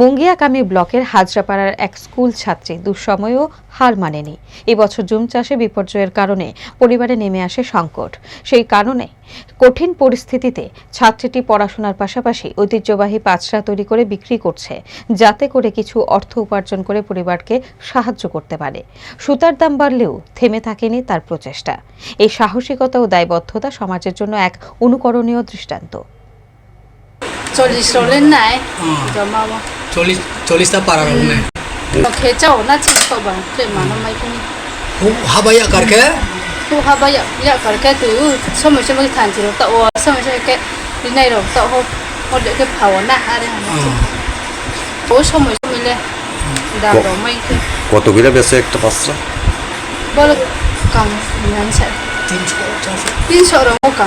মুঙ্গিয়াকামী ব্লকের হাজরাপাড়ার এক স্কুল ছাত্রী দুঃসময়েও হার মানেনি। এবছর জুম চাষে বিপর্যয়ের কারণে পরিবারে নেমে আসে সংকট। সেই কারণে কঠিন পরিস্থিতিতে ছাত্রীটি পড়াশোনার পাশাপাশি ঐতিহ্যবাহী পাচরা তৈরি করে বিক্রি করছে যাতে করে কিছু অর্থ উপার্জন করে পরিবারকে সাহায্য করতে পারে। সুতার দাম বাড়লেও থেমে থাকেনি তার প্রচেষ্টা। এই সাহসিকতা ও দায়বদ্ধতা সমাজের জন্য এক অনুকরণীয় দৃষ্টান্ত। চল্লিশ রোলের নাই জমা চল্লিশ চল্লিশটা পারার ওখানে খেচাও না চিন্তা বা কে মানো মাই তুমি হাবাইয়া কারকে tu ha ba ya ya kar ka tu so mo se mo than chi ro ta o so mo se ke ni nai ro ta ho ho de ke phao na ha de ha o so mo se mile da ro mai ke কত করে বেছে একটা পাঁচটা sa তিনশো ro mo ka